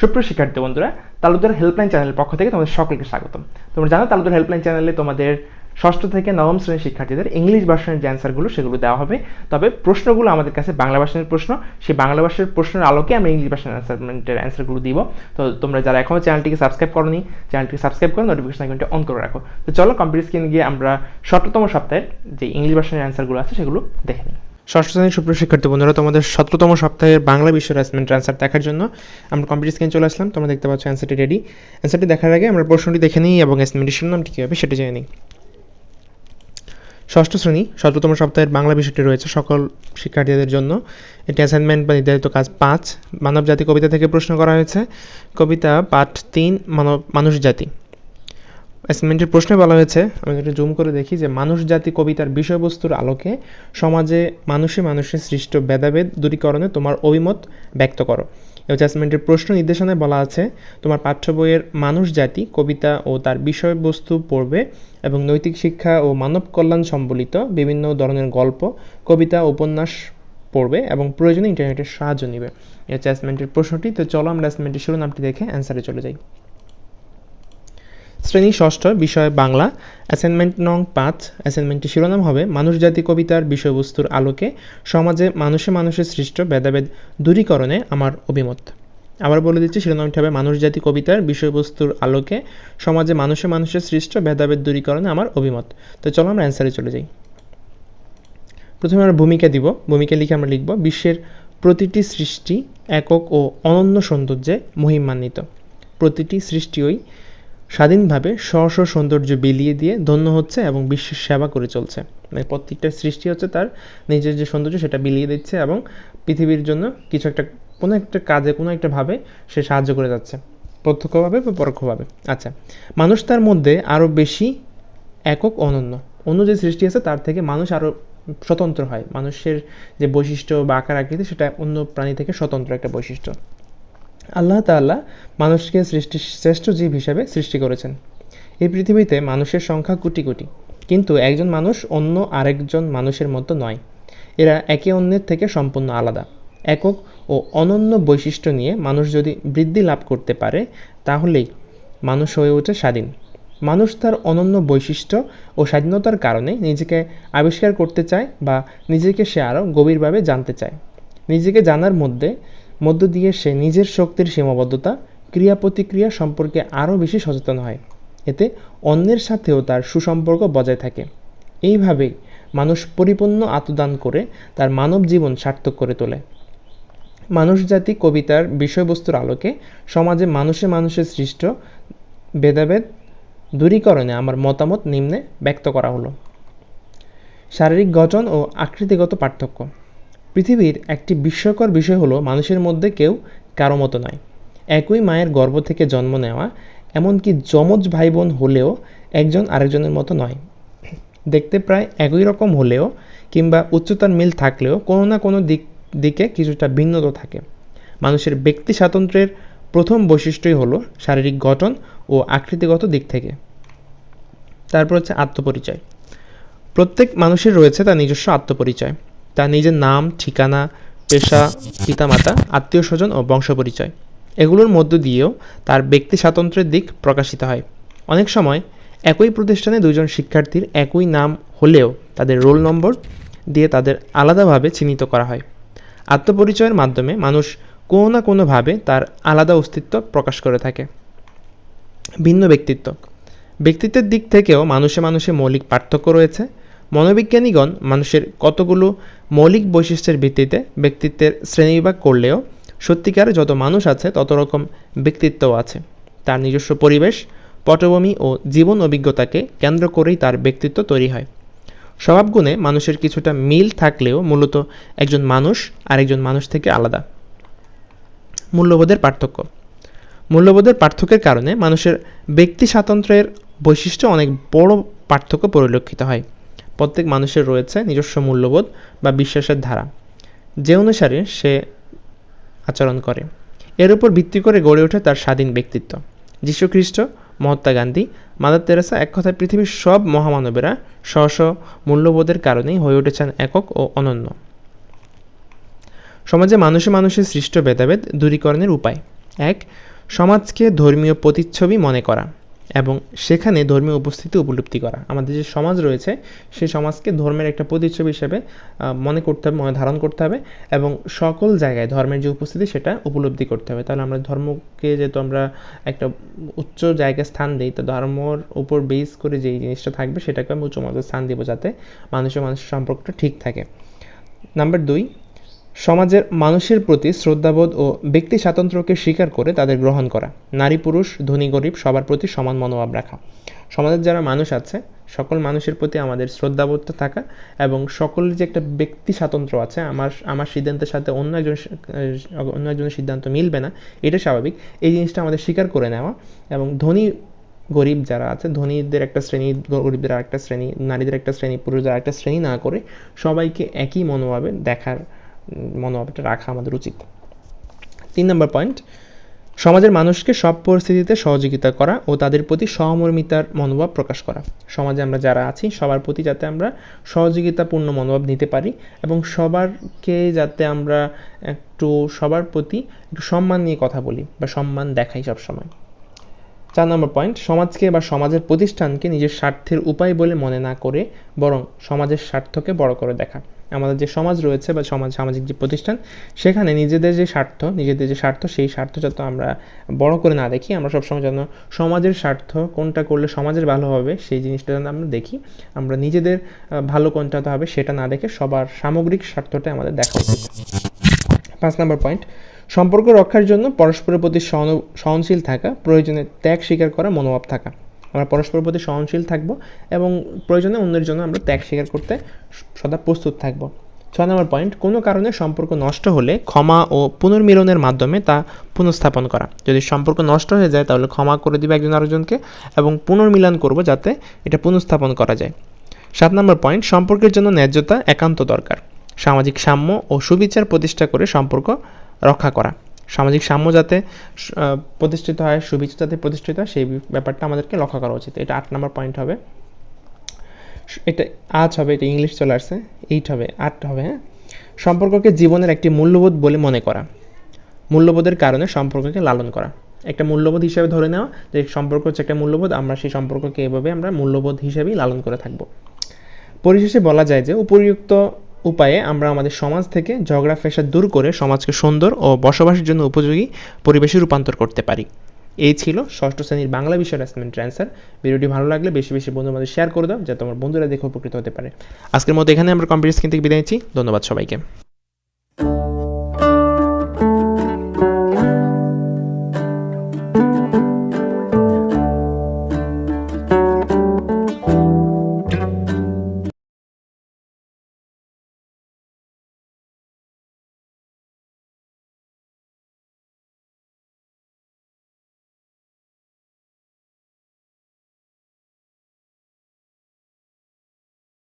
সুপ্রিয় শিক্ষার্থী বন্ধুরা, তালুকদার হেল্পলাইন চ্যানেলের পক্ষ থেকে তোমাদের সকলকে স্বাগতম। তোমরা জানো তালুকদার হেল্পলাইন চ্যানেলে তোমাদের ষষ্ঠ থেকে নবম শ্রেণির শিক্ষার্থীদের ইংলিশ ভার্সনের যে অ্যান্সারগুলো সেগুলো দেওয়া হবে। তবে প্রশ্নগুলো আমাদের কাছে বাংলা ভাষণের প্রশ্ন, সেই বাংলা ভাষার প্রশ্নের আলোকে আমরা ইংলিশ ভার্সনের অ্যান্সারমেন্টের অ্যান্সারগুলো দিব। তো তোমরা যারা এখনও চ্যানেলটিকে সাবস্ক্রাইব করনি, চ্যানেলটিকে সাবস্ক্রাইব করে নোটিফিকেশন আইকনটা অন করে রাখো। তো চলো কম্পিউটার স্ক্রিনে গিয়ে আমরা সতেরোতম সপ্তাহের যে ইংলিশ ভার্সনের অ্যান্সারগুলো আছে সেগুলো দেখে নিই। ষষ্ঠ শ্রেণির সুপ্রিয় শিক্ষার্থী বন্ধুরা, তোমাদের সতেরোতম সপ্তাহের বাংলা বিষয়ের অ্যাসাইনমেন্ট অ্যান্সার দেখার জন্য আমরা কম্পিউটার স্ক্রিনে চলে আসলাম। তোমরা দেখতে পাচ্ছ অ্যান্সারটি রেডি অ্যান্সারটি দেখার আগে আমরা প্রশ্নটি দেখে নিই এবং অ্যাসাইনমেন্টের শিরোনামটি কী হবে সেটা জেনে নিই। ষষ্ঠ শ্রেণি, সতেরোতম সপ্তাহের বাংলা বিষয়টি রয়েছে সকল শিক্ষার্থীদের জন্য। এটি অ্যাসাইনমেন্ট বা নির্ধারিত কাজ পাঁচ। মানব জাতি কবিতা থেকে প্রশ্ন করা হয়েছে। কবিতা পাঠ তিন, মানব মানুষ জাতি। অ্যাসাইনমেন্টের প্রশ্নে বলা হয়েছে, আমি একটু জুম করে দেখি যে মানুষ, জাতি, কবিতার বিষয়বস্তুর আলোকে সমাজে মানুষে মানুষের সৃষ্ট ভেদাভেদ দূরীকরণে তোমার অভিমত ব্যক্ত করো। হচ্ছে অ্যাসাইনমেন্টের প্রশ্ন নির্দেশনায় বলা আছে, তোমার পাঠ্য বইয়ের মানুষ, জাতি, কবিতা ও তার বিষয়বস্তু পড়বে এবং নৈতিক শিক্ষা ও মানব কল্যাণ সম্বলিত বিভিন্ন ধরনের গল্প, কবিতা, উপন্যাস পড়বে এবং প্রয়োজনে ইন্টারনেটের সাহায্য নেবে। এই অ্যাসাইনমেন্টের প্রশ্নটি, তো চলো আমরা অ্যাসাইনমেন্টের শিরোনামটি দেখে অ্যান্সারে চলে যাই। শ্রেণি ষষ্ঠ বিষয় বাংলা অ্যাসাইনমেন্ট নং পাঁচ অ্যাসাইনমেন্টটি শিরোনাম হবে মানুষ, জাতি, কবিতার বিষয়বস্তুর আলোকে, সমাজে মানুষে মানুষের সৃষ্ট ভেদাভেদ দূরীকরণে আমার অভিমত। আবার বলে দিচ্ছি, শিরোনামটি হবে মানুষ, জাতি, কবিতার বিষয়বস্তুর আলোকে, সমাজে মানুষে মানুষের সৃষ্ট ভেদাভেদ দূরীকরণে আমার অভিমত। তো চলো আমরা অ্যান্সারে চলে যাই। প্রথমে আমরা ভূমিকা দিব। ভূমিকা লিখে আমরা লিখব, বিশ্বের প্রতিটি সৃষ্টি একক ও অনন্য সৌন্দর্যে মহিমান্বিত। প্রতিটি সৃষ্টিই স্বাধীনভাবে স্ব স্ব সৌন্দর্য বিলিয়ে দিয়ে ধন্য হচ্ছে এবং বিশ্বের সেবা করে চলছে। মানে প্রত্যেকটা সৃষ্টি হচ্ছে তার নিজের যে সৌন্দর্য সেটা বিলিয়ে দিচ্ছে এবং পৃথিবীর জন্য কিছু একটা, কোনো একটা কাজে, কোনো একটা ভাবে সে সাহায্য করে যাচ্ছে। প্রত্যক্ষভাবে বা পরোক্ষভাবে? আচ্ছা মানুষ তার মধ্যে আরও বেশি একক অনন্য। অন্য যে সৃষ্টি আছে তার থেকে মানুষ আরও স্বতন্ত্র হয়। মানুষের যে বৈশিষ্ট্য বা আকার আকৃতি সেটা অন্য প্রাণী থেকে স্বতন্ত্র একটা বৈশিষ্ট্য। আল্লাহ তাল্লাহ মানুষকে সৃষ্টি, শ্রেষ্ঠ জীব হিসাবে সৃষ্টি করেছেন। এই পৃথিবীতে মানুষের সংখ্যা কোটি কোটি। কিন্তু একজন মানুষ অন্য আরেকজন মানুষের মতো নয়। এরা একে অন্যের থেকে সম্পূর্ণ আলাদা। একক ও অনন্য বৈশিষ্ট্য নিয়ে মানুষ যদি বৃদ্ধি লাভ করতে পারে, তাহলেই মানুষ হয়ে ওঠে স্বাধীন। মানুষ তার অনন্য বৈশিষ্ট্য ও স্বাধীনতার কারণে নিজেকে আবিষ্কার করতে চায় বা নিজেকে সে আরও গভীরভাবে জানতে চায়। নিজেকে জানার মধ্যে মধ্য দিয়ে সে নিজের শক্তির সীমাবদ্ধতা ক্রিয়া প্রতিক্রিয়া সম্পর্কে আরও বেশি সচেতন হয়। এতে অন্যের সাথেও তার সুসম্পর্ক বজায় থাকে। এইভাবেই মানুষ পরিপূর্ণ আত্মদান করে তার মানব জীবন সার্থক করে তোলে। মানুষ জাতি কবিতার বিষয়বস্তুর আলোকে সমাজে মানুষে মানুষের সৃষ্ট ভেদাভেদ দূরীকরণে আমার মতামত নিম্নে ব্যক্ত করা হলো। শারীরিক গঠন ও আকৃতিগত পার্থক্য। পৃথিবীর একটি বিস্ময়কর বিষয় হলো, মানুষের মধ্যে কেউ কারও মতো নয় একই মায়ের গর্ভ থেকে জন্ম নেওয়া, এমনকি যমজ ভাই বোন হলেও একজন আরেকজনের মতো নয়। দেখতে প্রায় একই রকম হলেও, কিংবা উচ্চতার মিল থাকলেও কোনো না কোনো দিক, দিকে কিছুটা ভিন্নতা থাকে। মানুষের ব্যক্তি স্বাতন্ত্র্যের প্রথম বৈশিষ্ট্যই হলো শারীরিক গঠন ও আকৃতিগত দিক থেকে। তারপর হচ্ছে আত্মপরিচয়। প্রত্যেক মানুষের রয়েছে তার নিজস্ব আত্মপরিচয়। তার নিজের নাম, ঠিকানা, পেশা, পিতামাতা আত্মীয় স্বজন ও বংশ পরিচয় এগুলোর মধ্য দিয়েও তার ব্যক্তি স্বাতন্ত্র্যের দিক প্রকাশিত হয়। অনেক সময় একই প্রতিষ্ঠানে দুজন শিক্ষার্থীর একই নাম হলেও তাদের রোল নম্বর দিয়ে তাদের আলাদাভাবে চিহ্নিত করা হয়। আত্মপরিচয়ের মাধ্যমে মানুষ কোনো না কোনোভাবে তার আলাদা অস্তিত্ব প্রকাশ করে থাকে। ভিন্ন ব্যক্তিত্ব। ব্যক্তিত্বের দিক থেকেও মানুষে মানুষে মৌলিক পার্থক্য রয়েছে। মনোবিজ্ঞানীগণ মানুষের কতগুলো মৌলিক বৈশিষ্ট্যের ভিত্তিতে ব্যক্তিত্বের শ্রেণীবিভাগ করলেও সত্যিকার যত মানুষ আছে, তত রকম ব্যক্তিত্বও আছে। তার নিজস্ব পরিবেশ, পটভূমি ও জীবন অভিজ্ঞতাকে কেন্দ্র করেই তার ব্যক্তিত্ব তৈরি হয়। স্বভাবগুণে মানুষের কিছুটা মিল থাকলেও মূলত একজন মানুষ আরেকজন মানুষ থেকে আলাদা। মূল্যবোধের পার্থক্য। মূল্যবোধের পার্থক্যের কারণে মানুষের ব্যক্তি স্বাতন্ত্র্যের বৈশিষ্ট্য অনেক বড় পার্থক্য পরিলক্ষিত হয়। প্রত্যেক মানুষের রয়েছে নিজস্ব মূল্যবোধ বা বিশ্বাসের ধারা। যে অনুসারে সে আচরণ করে। এর উপর ভিত্তি করে গড়ে ওঠে তার স্বাধীন ব্যক্তিত্ব। যীশুখ্রিস্ট, মহাত্মা গান্ধী, মাদার তেরেসা এক কথায় পৃথিবীর সব মহামানবেরা স্ব স্ব মূল্যবোধের কারণেই হয়ে উঠেছেন একক ও অনন্য। সমাজে মানুষে মানুষের সৃষ্ট ভেদাভেদ দূরীকরণের উপায়। এক, সমাজকে ধর্মীয় প্রতিচ্ছবি মনে করা। এবং সেখানে ধর্মীয় উপস্থিতি উপলব্ধি করা। আমাদের যে সমাজ রয়েছে, সেই সমাজকে ধর্মের একটা প্রতিচ্ছবি হিসেবে মনে করতে হবে, মনে ধারণ করতে হবে এবং সকল জায়গায় ধর্মের যে উপস্থিতি, সেটা উপলব্ধি করতে হবে। তাহলে আমরা ধর্মকে যেহেতু আমরা একটা উচ্চ জায়গায় স্থান দিই, তো ধর্মর উপর বেস করে যেই জিনিসটা থাকবে, সেটাকে আমি উচ্চ মধ্যে স্থান দিব যাতে মানুষের মানুষের সম্পর্কটা ঠিক থাকে। নাম্বার দুই সমাজের মানুষের প্রতি শ্রদ্ধাবোধ ও ব্যক্তি স্বাতন্ত্র্যকে স্বীকার করে তাদের গ্রহণ করা। নারী, পুরুষ, ধনী, গরিব সবার প্রতি সমান মনোভাব রাখা। সমাজের যারা মানুষ আছে, সকল মানুষের প্রতি আমাদের শ্রদ্ধাবোধ থাকা এবং সকলের যে একটা ব্যক্তি স্বাতন্ত্র্য আছে, আমার আমার সিদ্ধান্তের সাথে অন্য একজন, অন্য একজনের সিদ্ধান্ত মিলবে না, এটা স্বাভাবিক। এই জিনিসটা আমাদের স্বীকার করে নেওয়া এবং ধনী, গরিব যারা আছে, ধনীদের একটা শ্রেণি, গরিবদের আরেকটা শ্রেণি, নারীদের একটা শ্রেণি, পুরুষদের আরেকটা শ্রেণি না করে সবাইকে একই মনোভাবে দেখার মনোভাবটা রাখা আমাদের উচিত। তিন নম্বর পয়েন্ট সমাজের মানুষকে সব পরিস্থিতিতে সহযোগিতা করা ও তাদের প্রতি সহমর্মিতার মনোভাব প্রকাশ করা। সমাজে আমরা যারা আছি, সবার প্রতি যাতে আমরা সহযোগিতাপূর্ণ মনোভাব নিতে পারি এবং সবারকে যাতে আমরা একটু সবার প্রতি একটু সম্মান নিয়ে কথা বলি বা সম্মান দেখাই সবসময়। চার নম্বর পয়েন্ট সমাজকে বা সমাজের প্রতিষ্ঠানকে নিজের স্বার্থের উপায় বলে মনে না করে বরং সমাজের স্বার্থকে বড় করে দেখা। আমাদের যে সমাজ রয়েছে বা সমাজ, সামাজিক যে প্রতিষ্ঠান, সেখানে নিজেদের যে স্বার্থ, নিজেদের যে স্বার্থ, সেই স্বার্থ যত আমরা বড় করে না দেখি। আমরা সবসময় যেন সমাজের স্বার্থ, কোনটা করলে সমাজের ভালো হবে, সেই জিনিসটা যেন আমরা দেখি। আমরা নিজেদের ভালো কোনটা হবে, সেটা না দেখে সবার সামগ্রিক স্বার্থটা আমাদের দেখা উচিত। পাঁচ নম্বর পয়েন্ট, সম্পর্ক রক্ষার জন্য পরস্পরের প্রতি সহন- সহনশীল থাকা, প্রয়োজনে ত্যাগ স্বীকার করা, মনোভাব থাকা। আমরা পরস্পর প্রতি সহনশীল থাকব এবং প্রয়োজনে অন্যের জন্য আমরা ত্যাগ স্বীকার করতে সদা প্রস্তুত থাকব। ছয় নম্বর পয়েন্ট, কোনো কারণে সম্পর্ক নষ্ট হলে ক্ষমা ও পুনর্মিলনের মাধ্যমে তা পুনঃস্থাপন করা। যদি সম্পর্ক নষ্ট হয়ে যায়, তাহলে ক্ষমা করে দিবে একজন আরেকজনকে এবং পুনর্মিলন করব যাতে এটা পুনঃস্থাপন করা যায়। সাত নম্বর পয়েন্ট, সম্পর্কের জন্য ন্যায্যতা একান্ত দরকার। সামাজিক সাম্য ও সুবিচার প্রতিষ্ঠা করে সম্পর্ক রক্ষা করা। সামাজিক সাম্য যাতে প্রতিষ্ঠিত হয় সুবিচার যাতে প্রতিষ্ঠিত হয়, সেই ব্যাপারটা আমাদেরকে লক্ষ্য করা উচিত। এটা আট নম্বর পয়েন্ট হবে। এটা আজ হবে, এটা ইংলিশ চলে আসছে, এইট হবে, আট হবে হ্যাঁ? সম্পর্ককে জীবনের একটি মূল্যবোধ বলে মনে করা। মূল্যবোধের কারণে সম্পর্ককে লালন করা। একটা মূল্যবোধ হিসেবে ধরে নেওয়া যে সম্পর্ক হচ্ছে একটা মূল্যবোধ, আমরা সেই সম্পর্ককে এভাবে আমরা মূল্যবোধ হিসেবেই লালন করে থাকব। পরিশেষে বলা যায় যে উপরিউক্ত উপায়ে আমরা আমাদের সমাজ থেকে ঝগড়া ফেসা দূর করে সমাজকে সুন্দর ও বসবাসের জন্য উপযোগী পরিবেশে রূপান্তর করতে পারি। এই ছিল ষষ্ঠ শ্রেণির বাংলা বিষয়ের অ্যাসাইনমেন্টের অ্যান্সার ভিডিওটি ভালো লাগলে বেশি বেশি বন্ধুর মধ্যে শেয়ার করে দাও, যাতে তোমার বন্ধুরা দেখে উপকৃত হতে পারে। আজকের মতো এখানে আমরা কম্পিউটার স্ক্রিন থেকে বিদায় নিচ্ছি। ধন্যবাদ সবাইকে।